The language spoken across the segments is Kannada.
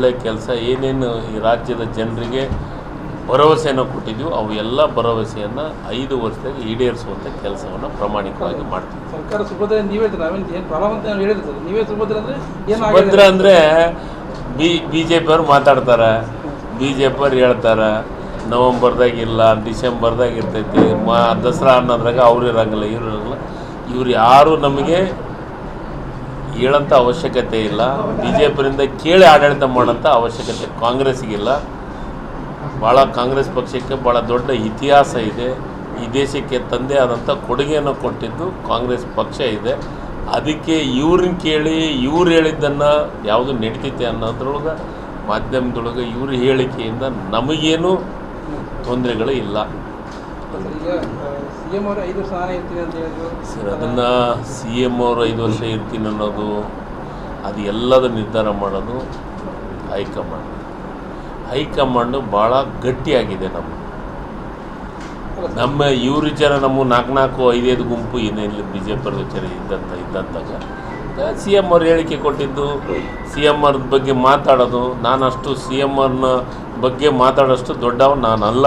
ಒಳ್ಳೆ ಕೆಲಸ ಏನೇನು ಈ ರಾಜ್ಯದ ಜನರಿಗೆ ಭರವಸೆಯನ್ನು ಕೊಟ್ಟಿದ್ದೀವೋ ಅವು ಎಲ್ಲ ಭರವಸೆಯನ್ನು ಐದು ವರ್ಷದಲ್ಲಿ ಈಡೇರಿಸುವಂಥ ಕೆಲಸವನ್ನು ಪ್ರಾಮಾಣಿಕವಾಗಿ ಮಾಡ್ತೀವಿ. ಸರ್ಕಾರ ಸುಭದ್ರ ನೀವೇ ನಾವು ಸುಭದ್ರ ಅಂದರೆ ಏನು ಸುಭದ್ರ ಅಂದರೆ ಬಿ ಬಿ ಜೆ ಪಿಯವ್ರು ಮಾತಾಡ್ತಾರೆ. ಬಿ ಜೆ ಪಿಯವ್ರು ಹೇಳ್ತಾರೆ ನವಂಬರ್ದಾಗ ಇಲ್ಲ ಡಿಸೆಂಬರ್ದಾಗ ಇರ್ತೈತಿ ಮಾ ದಸರಾ ಅನ್ನೋದ್ರಾಗ ಅವ್ರು ಇರಂಗಿಲ್ಲ ಇವ್ರು ಇರೋಂಗಿಲ್ಲ. ಇವ್ರು ಯಾರು ನಮಗೆ ಹೇಳೋಂಥ ಅವಶ್ಯಕತೆ ಇಲ್ಲ. ಬಿ ಕೇಳಿ ಆಡಳಿತ ಮಾಡೋಂಥ ಅವಶ್ಯಕತೆ ಕಾಂಗ್ರೆಸ್ಗಿಲ್ಲ ಭಾಳ ಕಾಂಗ್ರೆಸ್ ಪಕ್ಷಕ್ಕೆ ಭಾಳ ದೊಡ್ಡ ಇತಿಹಾಸ ಇದೆ. ಈ ದೇಶಕ್ಕೆ ತಂದೆ ಆದಂಥ ಕೊಡುಗೆಯನ್ನು ಕೊಟ್ಟಿದ್ದು ಕಾಂಗ್ರೆಸ್ ಪಕ್ಷ ಇದೆ. ಅದಕ್ಕೆ ಇವ್ರನ್ನ ಕೇಳಿ ಇವ್ರು ಹೇಳಿದ್ದನ್ನು ಯಾವುದು ನಡೀತೈತೆ ಅನ್ನೋದ್ರೊಳಗೆ ಮಾಧ್ಯಮದೊಳಗೆ ಇವ್ರ ಹೇಳಿಕೆಯಿಂದ ನಮಗೇನು ತೊಂದರೆಗಳು ಇಲ್ಲ. ಸರ್, ಅದನ್ನ ಸಿ ಎಂ ಅವರು ಐದು ವರ್ಷ ಇರ್ತೀನಿ ಅನ್ನೋದು, ಅದು ಎಲ್ಲದ ನಿರ್ಧಾರ ಮಾಡೋದು ಹೈಕಮಾಂಡ್. ಹೈಕಮಾಂಡು ಭಾಳ ಗಟ್ಟಿಯಾಗಿದೆ ನಮ್ಮ ನಮ್ಮ ಇವ್ರ ವಿಚಾರ ನಮ್ಮ ನಾಲ್ಕು ನಾಲ್ಕು ಐದೈದು ಗುಂಪು ಏನಿಲ್ಲ ಬಿ ಜೆ ಪಿ ವಿಚಾರ ಇದ್ದಂತ ಇದ್ದಂತಾಗ. ಸಿ ಎಂ ಅವ್ರು ಹೇಳಿಕೆ ಕೊಟ್ಟಿದ್ದು ಸಿ ಎಂ ಅವ್ರ ಬಗ್ಗೆ ಮಾತಾಡೋದು ನಾನು ಅಷ್ಟು ಸಿ ಎಂ ಅವ್ರನ್ನ ಬಗ್ಗೆ ಮಾತಾಡೋಷ್ಟು ದೊಡ್ಡವ ನಾನಲ್ಲ.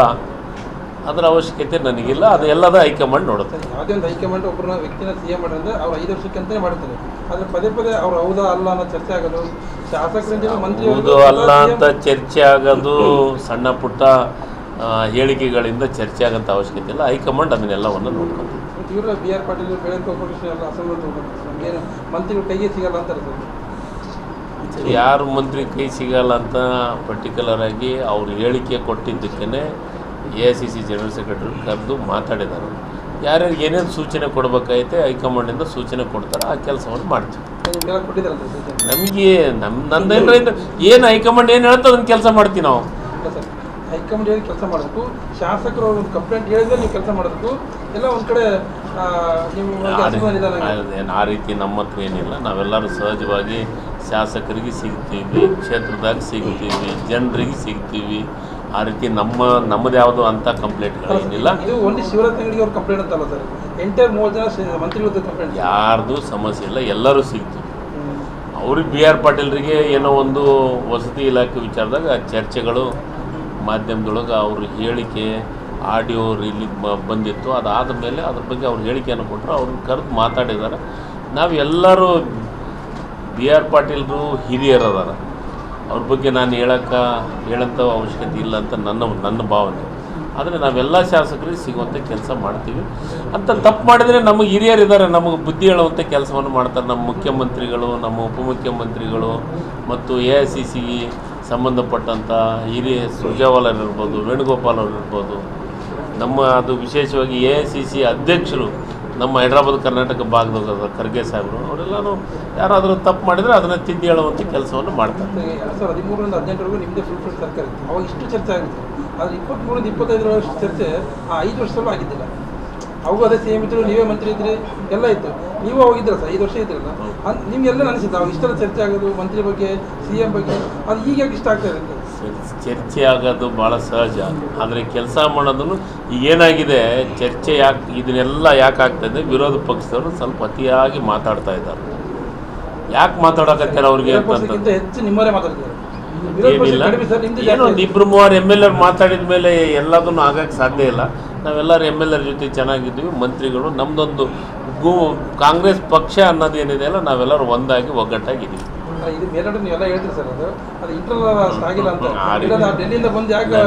ಅದರ ಅವಶ್ಯಕತೆ ನನಗಿಲ್ಲ ಅದು ಎಲ್ಲದ ಹೈಕಮಾಂಡ್ ನೋಡುತ್ತೆ. ಯಾವುದೇ ಒಂದು ಹೈಕಮಾಂಡ್ ಒಬ್ಬರ ವ್ಯಕ್ತಿನ ಸಿ ಎಂ ಮಾಡಿದ್ರೆ ಅವ್ರು ಐದು ವರ್ಷಕ್ಕೆ ಅಂತಲೇ ಮಾಡ್ತಾರೆ. ಆದರೆ ಪದೇ ಪದೇ ಅವ್ರು ಹೌದಾ ಅಲ್ಲ ಅನ್ನೋ ಚರ್ಚೆ ಆಗೋದು ಶಾಸಕರಿಂದ ಮಂತ್ರಿ ಹೌದು ಅಲ್ಲ ಅಂತ ಚರ್ಚೆ ಆಗೋದು ಸಣ್ಣ ಪುಟ್ಟ ಹೇಳಿಕೆಗಳಿಂದ ಚರ್ಚೆ ಆಗೋಂಥ ಅವಶ್ಯಕತೆ ಇಲ್ಲ. ಹೈಕಮಾಂಡ್ ಅದನ್ನೆಲ್ಲವನ್ನು ನೋಡ್ಕೊಂಡು ತೀವ್ರ ಬಿ ಆರ್ ಪಾಟೀಲ್ ಬೆಳೆ ಕಾರ್ಪೊರೇಷನ್ ಎಲ್ಲ ಏನು ಮಂತ್ರಿಗಳು ಕೈಗೆ ಸಿಗಲ್ಲ ಅಂತಾರೆ ಸರ್. ಯಾರು ಮಂತ್ರಿ ಕೈ ಸಿಗಲ್ಲ ಅಂತ ಪರ್ಟಿಕ್ಯುಲರ್ ಆಗಿ ಅವ್ರು ಹೇಳಿಕೆ ಕೊಟ್ಟಿದ್ದಕ್ಕೇ A I C C general secretary ಕರೆದು ಮಾತಾಡಿದ್ದಾರೆ. ಯಾರ್ಯಾರು ಏನೇನು ಸೂಚನೆ ಕೊಡಬೇಕಾಗೈತೆ ಹೈಕಮಾಂಡಿಂದ ಸೂಚನೆ ಕೊಡ್ತಾರೆ ಆ ಕೆಲಸವನ್ನು ಮಾಡ್ತೀವಿ. ನಮಗೆ ನಮ್ಮ ನಂದೇನು ಏನು ಹೈಕಮಾಂಡ್ ಏನು ಹೇಳುತ್ತೋ ಅದನ್ನು ಕೆಲಸ ಮಾಡ್ತೀವಿ ನಾವು. ಹೈಕಮಾಂಡ್ ಹೇಳಿ ಕೆಲಸ ಮಾಡಬೇಕು? ಶಾಸಕರು ಒಂದು ಕಂಪ್ಲೇಂಟ್ ಹೇಳಿದ್ರೆ ನೀವು ಕೆಲಸ ಮಾಡಬೇಕು. ಎಲ್ಲ ಒಂದು ಕಡೆ ನೀವು ಆ ರೀತಿ ನಮ್ಮ ಹತ್ರ ಏನಿಲ್ಲ. ನಾವೆಲ್ಲರೂ ಸಹಜವಾಗಿ ಶಾಸಕರಿಗೆ ಸಿಗ್ತೀವಿ ಕ್ಷೇತ್ರದಾಗ ಸಿಗ್ತೀವಿ ಜನರಿಗೆ ಸಿಗ್ತೀವಿ. ಆ ರೀತಿ ನಮ್ಮ ನಮ್ಮದು ಯಾವುದು ಅಂತ ಇದು ಶಿವರಾಜ್ ಅಂಗಡಿ ಅವ್ರ ಕಂಪ್ಲೇಂಟ್ ಅಂತಲ್ಲ ಸರ್. ಎಂಟೈರ್ ಮೂವತ್ತು ಜನ ಶ್ರೀ- ಮಂತ್ರಿಗಳದ್ದು ಕಂಪ್ಲೇಂಟ್ ಯಾರ್ದು ಸಮಸ್ಯೆ ಇಲ್ಲ ಎಲ್ಲರೂ ಸಿಗ್ತು ಅವ್ರಿಗೆ ಬಿ ಆರ್ ಪಾಟೀಲ್ರಿಗೆ ಏನೋ ಒಂದು ವಸತಿ ಇಲಾಖೆ ವಿಚಾರದಾಗ ಚರ್ಚೆಗಳು ಮಾಧ್ಯಮದೊಳಗೆ ಅವ್ರ ಹೇಳಿಕೆ ಆಡಿಯೋ ರಿಲೀಸ್ ಬಂದಿತ್ತು. ಅದಾದ ಮೇಲೆ ಅದ್ರ ಬಗ್ಗೆ ಅವ್ರು ಹೇಳಿಕೆಯನ್ನು ಕೊಟ್ಟರು ಅವ್ರನ್ನ ಕರೆದು ಮಾತಾಡಿದ್ದಾರೆ. ನಾವು ಎಲ್ಲರೂ ಬಿ ಆರ್ ಪಾಟೀಲ್ರು ಹಿರಿಯರು ಅದಾರ ಅವ್ರ ಬಗ್ಗೆ ನಾನು ಹೇಳೋಕ್ಕೆ ಹೇಳೋಂಥ ಅವಶ್ಯಕತೆ ಇಲ್ಲ ಅಂತ ನನ್ನ ನನ್ನ ಭಾವನೆ. ಆದರೆ ನಾವೆಲ್ಲ ಶಾಸಕರಿಗೆ ಸಿಗುವಂಥ ಕೆಲಸ ಮಾಡ್ತೀವಿ. ಅಂತ ತಪ್ಪು ಮಾಡಿದರೆ ನಮಗೆ ಹಿರಿಯರಿದ್ದಾರೆ ನಮಗೆ ಬುದ್ಧಿ ಹೇಳುವಂಥ ಕೆಲಸವನ್ನು ಮಾಡ್ತಾರೆ. ನಮ್ಮ ಮುಖ್ಯಮಂತ್ರಿಗಳು, ನಮ್ಮ ಉಪಮುಖ್ಯಮಂತ್ರಿಗಳು ಮತ್ತು ಎ ಐ ಸಿ ಸಿ ಸಂಬಂಧಪಟ್ಟಂಥ ಹಿರಿಯ ಸುರ್ಜೇವಾಲರ್ ಇರ್ಬೋದು, ವೇಣುಗೋಪಾಲ್ ಅವರು ಇರ್ಬೋದು. ನಮ್ಮ ಅದು ವಿಶೇಷವಾಗಿ ಎ ಐ ಸಿ ಸಿ ಅಧ್ಯಕ್ಷರು ನಮ್ಮ ಹೈದ್ರಾಬಾದ್ ಕರ್ನಾಟಕ ಭಾಗದ ಖರ್ಗೆ ಸಾಹೇಬರು ಅವರೆಲ್ಲನೂ ಯಾರಾದರೂ ತಪ್ಪು ಮಾಡಿದರೆ ಅದನ್ನು ತಿದ್ದಿ ಹೇಳುವಂಥ ಕೆಲಸವನ್ನು ಮಾಡ್ತಾರೆ. ಸರ್ ಎರಡು ಸಾವಿರದ ಹದಿಮೂರರಿಂದ ಹದಿನೆಂಟರವರೆಗೂ ನಿಮ್ಮದು ಫುಲ್ ಫುಲ್ ಸರ್ಕಾರ ಇತ್ತು. ಅವಾಗ ಇಷ್ಟು ಚರ್ಚೆ ಆಗುತ್ತೆ. ಆದರೆ ಇಪ್ಪತ್ತ್ಮೂರಿಂದ ಇಪ್ಪತ್ತೈದರ ವರ್ಷ ಚರ್ಚೆ ಆ ಐದು ವರ್ಷದಲ್ಲೂ ಆಗಿದ್ದಿಲ್ಲ. ಅವಾಗ ಅದೇ ಸಿ ಎಂ ಇದ್ರು ನೀವೇ ಮಂತ್ರಿ ಇದ್ರಿ ಎಲ್ಲ ಇತ್ತು. ನೀವು ಹೋಗಿದ್ದೀರ ಸರ್ ಐದು ವರ್ಷ ಇದ್ರಲ್ಲ ಅದು ನಿಮಗೆಲ್ಲ ಅನಿಸುತ್ತೆ ಅವಾಗ ಇಷ್ಟೆಲ್ಲ ಚರ್ಚೆ ಆಗೋದು ಮಂತ್ರಿ ಬಗ್ಗೆ ಸಿ ಎಂ ಬಗ್ಗೆ ಅದು ಈಗ ಇಷ್ಟ ಆಗ್ತಾ ಇರುತ್ತೆ? ಚರ್ಚೆ ಆಗೋದು ಭಾಳ ಸಹಜ. ಆದರೆ ಕೆಲಸ ಮಾಡೋದನ್ನು ಏನಾಗಿದೆ ಚರ್ಚೆ ಯಾಕೆ ಇದನ್ನೆಲ್ಲ ಯಾಕೆ ಆಗ್ತಾಯಿದೆ ವಿರೋಧ ಪಕ್ಷದವರು ಸ್ವಲ್ಪ ಅತಿಯಾಗಿ ಮಾತಾಡ್ತಾ ಇದ್ದಾರೆ. ಯಾಕೆ ಮಾತಾಡಕತ್ತಾರೆ ಅವ್ರಿಗೆ ಅಂತಂತ? ಏನಿಲ್ಲ. ಕಡಿಮೆ ಸರ್ ನಿಮ್ದು ಏನೋ ಒಂದು ಇಬ್ರು ಮೂವರು ಎಂ ಎಲ್ ಎರ್ ಮಾತಾಡಿದ ಮೇಲೆ ಎಲ್ಲದನ್ನು ಆಗಕ್ಕೆ ಸಾಧ್ಯ ಇಲ್ಲ. ನಾವೆಲ್ಲರೂ ಎಂ ಎಲ್ ಎರ್ ಜೊತೆ ಚೆನ್ನಾಗಿದ್ದೀವಿ ಮಂತ್ರಿಗಳು ನಮ್ಮದೊಂದು ಗು ಕಾಂಗ್ರೆಸ್ ಪಕ್ಷ ಅನ್ನೋದೇನಿದೆ ಅಲ್ಲ ನಾವೆಲ್ಲರೂ ಒಂದಾಗಿ ಒಗ್ಗಟ್ಟಾಗಿದ್ದೀವಿ. ಇದು ಮೇಲ್ನಡೆ ನೀವೆಲ್ಲ ಹೇಳ್ತೀರಿ ಸರ್ ಅದು. ಅದು ಇಂಟರ್ನಲ್ ಆಗಿಲ್ಲ ಅಂತ. ಇಲ್ಲ, ಅದು ಡೆಲ್ಲಿಯಿಂದ ಬಂದು ಯಾಕೆ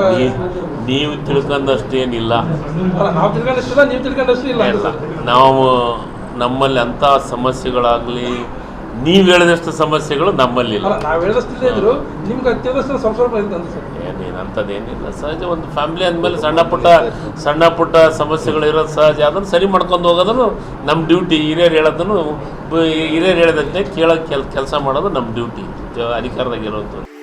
ನೀವು ತಿಳ್ಕೊಂಡಷ್ಟೇನಿಲ್ಲ. ಅಲ್ಲ ನಾವು ತಿಳ್ಕೊಂಡಷ್ಟಿಲ್ಲ ನೀವು ತಿಳ್ಕೊಂಡಷ್ಟು ಇಲ್ಲ ಇಲ್ಲ. ನಾವು ನಮ್ಮಲ್ಲಿ ಅಂಥ ಸಮಸ್ಯೆಗಳಾಗಲಿ ನೀವು ಹೇಳಿದಷ್ಟು ಸಮಸ್ಯೆಗಳು ನಮ್ಮಲ್ಲಿಲ್ಲ ಏನಿಲ್ಲ ನಾವು ಹೇಳಿದಷ್ಟಿಲ್ಲದೆ ಇದ್ರು ನಿಮ್ಗೆ ಅತ್ಯವಶ್ಯ ಸ್ವಲ್ಪ ಸ್ವಲ್ಪ ಇರುತ್ತೆ ಅಂತ ಸರ್ ಸಹಜ ಒಂದು ಫ್ಯಾಮಿಲಿ ಅಂದಮೇಲೆ ಸಣ್ಣ ಪುಟ್ಟ ಸಣ್ಣ ಪುಟ್ಟ ಸಮಸ್ಯೆಗಳು ಇರೋದು ಸಹಜ. ಅದನ್ನು ಸರಿ ಮಾಡ್ಕೊಂಡು ಹೋಗೋದನ್ನು ನಮ್ಮ ಡ್ಯೂಟಿ ಹಿರಿಯರು ಹೇಳೋದನ್ನು ಹಿರಿಯರು ಹೇಳಿದಂತೆ ಕೇಳೋ ಕೆಲ್ ಕೆಲಸ ಮಾಡೋದು ನಮ್ಮ ಡ್ಯೂಟಿ ಅಧಿಕಾರದಾಗ ಇರೋದು